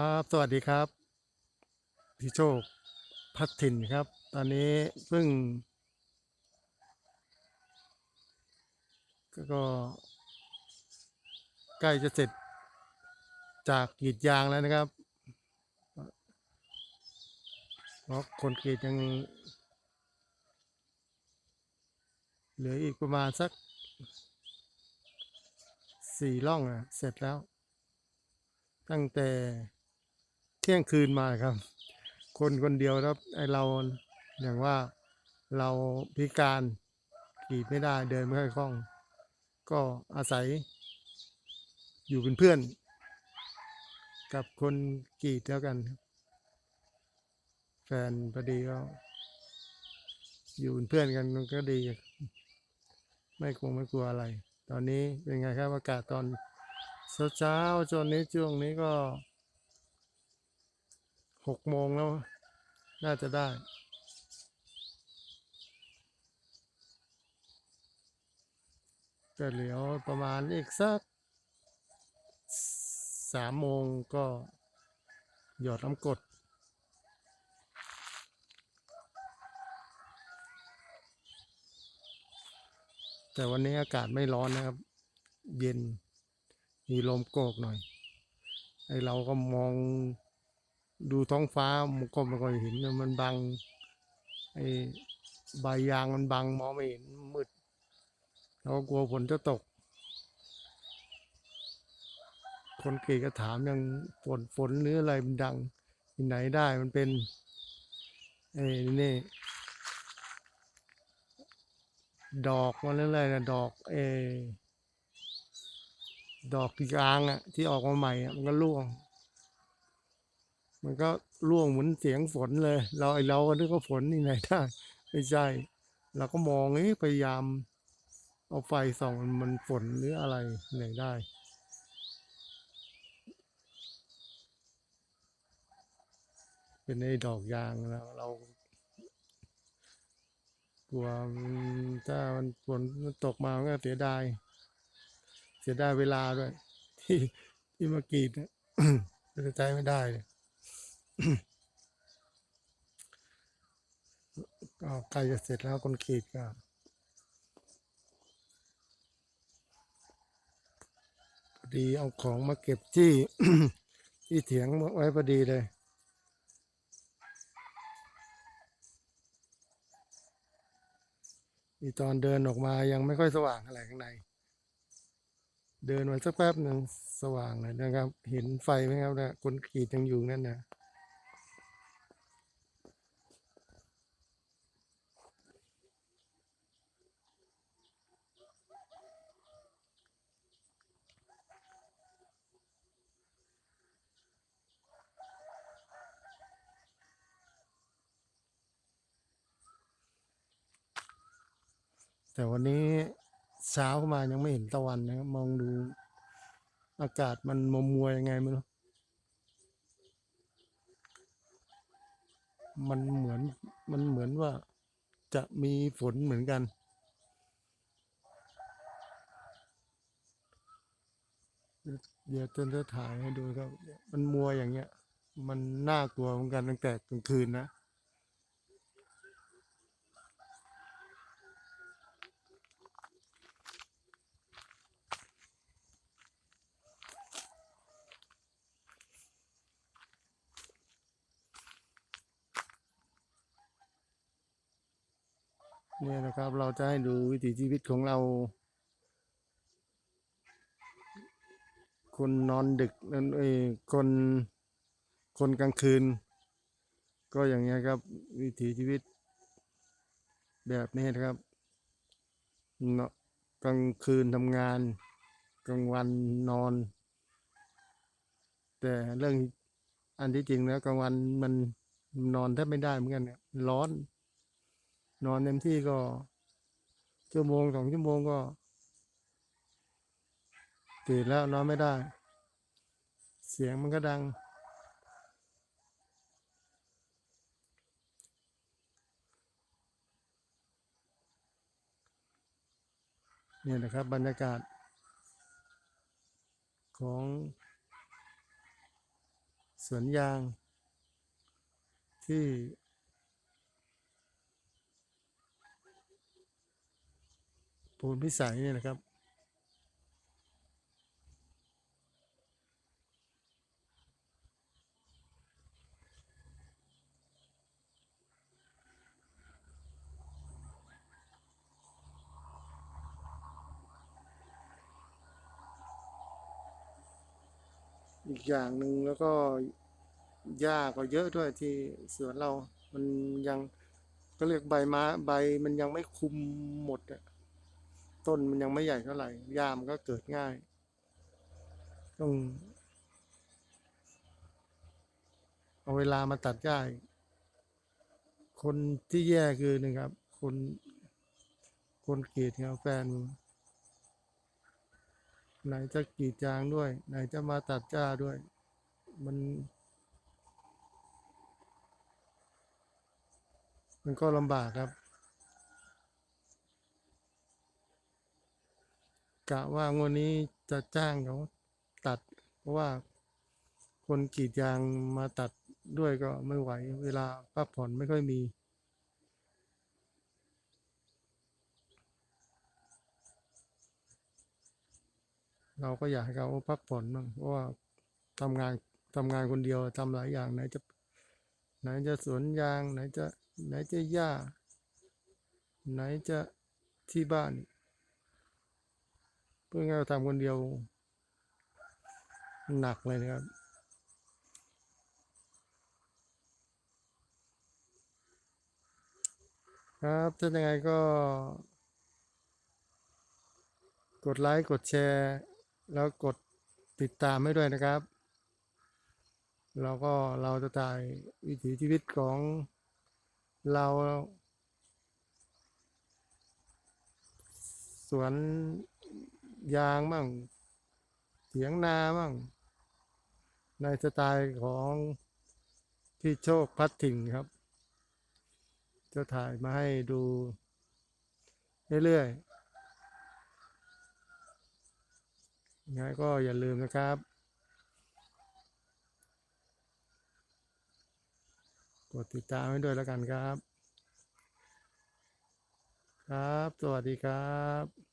ครับสวัสดีครับพี่โชคพัฒถิ่นครับ ตอนนี้เพิ่งก็ใกล้จะเสร็จจากกรีดยางแล้วนะครับเพราะคนกรีดยัง เหลืออีกประมาณสักสี่ร่องอะ เสร็จแล้ว ตั้งแต่ เที่ยงคืนมาครับ คนคนเดียวแล้วไอเราอย่างว่าเราพิการขี่ไม่ได้เดินไม่ค่อยคล่อง ก็อาศัย อยู่เป็นเพื่อน กับคนกรีดแล้วกัน แฟนพอดีก็ อยู่เป็นเพื่อนกันมันก็ดี ไม่คงไม่กลัวอะไร ตอนนี้เป็นไงครับอากาศตอนเช้าๆจนนี้ช่วงนี้ก็ หกโมงแล้ว น่าจะได้ก็เหลือประมาณอีกสักสามโมงก็หยอดน้ำกดแต่วันนี้อากาศไม่ร้อนนะครับ เย็น มีลมโกกหน่อย ไอเราก็มอง ดูท้องฟ้ามันก็ไม่ค่อยเห็นมันบังไอใบยางมันบังมองไม่เห็นมืดเราก็กลัวฝนจะตก คนเกรีดก็ถามยังฝนฝนหรืออะไรมันดังที่ไหนได้มันเป็นไอ้นี่ดอกมันอะไรนะดอกเอดอกยางอะที่ออกมาใหม่อะมันก็ร่วง มันก็ร่วงเหมือนเสียงฝนเลย เราไอเราก็นึกว่าฝนนี่ไหนได้ไม่ใช่เราก็มองเอ๊ะพยายาม เอาไฟส่องมันฝนหรืออะไรไหนได้เป็นไอ้ดอกยางแล้วเรากลัวถ้ามันฝนมันตกมาก็เสียดาย เสียดายเวลาด้วย ที่ที่มากรีดเนี่ยจะใจไม่ได้เลย ก็ใกล้จะเสร็จแล้วคนกรีดก็พอดีเอาของมาเก็บที่ ที่เถียงไว้พอดีเลยอีตอนเดินออกมายังไม่ค่อยสว่างอะไรข้างใน เดินมาสักแป๊บหนึ่งสว่างเลยนะครับ เห็นไฟไหมครับนะคนกรีดยังอยู่นั่นนะ แต่วันนี้เช้ามายังไม่เห็นตะวันนะครับมองดูอากาศมันมัวมัวๆยังไงไม่รู้มันเหมือนมันเหมือนว่าจะมีฝนเหมือนกัน เดี๋ยวเต้นจะถ่ายให้ดูครับ มันมัวอย่างเงี้ย มันน่ากลัวเหมือนกันตั้งแต่กลางคืนนะ เนี่ยนะครับเราจะให้ดูวิถีชีวิตของเรา คนนอนดึกนั่นเอยคนคนกลางคืน ก็อย่างเงี้ยครับ วิถีชีวิต แบบนี้นะครับเนาะกลางคืนทำงาน กลางวันนอน แต่เรื่องอันที่จริงแล้วกลางวันมันนอนแทบไม่ได้เหมือนกันเนี่ยร้อน นอนเต็มที่ก็ชั่วโมงสองชั่วโมงก็ตื่นแล้วนอนไม่ได้ เสียงมันก็ดัง เนี่ยนะครับบรรยากาศ ของสวนยางที่ ปูนพิสัยเนี่ยนะครับ อีกอย่างหนึ่งแล้วก็หญ้าก็เยอะด้วยที่สวนเรา มันยังก็เรียกใบไม้ใบมันยังไม่คุมหมดอะ ต้นมันยังไม่ใหญ่เท่าไหร่หญ้ามันก็เกิดง่าย ต้อง เอาเวลามาตัดหญ้าคนที่แย่คือหนึ่งครับ คนคนกรีดครับแฟน ไหนจะกรีดยางด้วย ไหนจะมาตัดหญ้าด้วย มัน มันก็ลำบากครับ กะว่างวดนี้จะจ้างเขาตัด เพราะว่าคนกรีดยางมาตัดด้วยก็ไม่ไหว เวลาพักผ่อนไม่ค่อยมี เราก็อยากให้เขาพักผ่อนบ้างเพราะว่าทำงานทำงานคนเดียวทำหลายอย่างไหนจะไหนจะสวนยางไหนจะไหนจะหญ้า ไหนจะที่บ้าน พื่อให้เราทำคนเดียว หนักเลยนะครับครับถ้ายังไงก็ กดไลค์ กดแชร์ แล้วกดติดตามให้ด้วยนะครับแล้วก็เราจะถ่ายวิถีชีวิตของเราสวน ยางมั่งเถียงนามั่งในสไตล์ของพี่โชคพัดถิ่งครับ จะถ่ายมาให้ดูเรื่อยๆยังไงก็อย่าลืมนะครับ กดติดตามให้ด้วยแล้วกันครับ ครับ สวัสดีครับ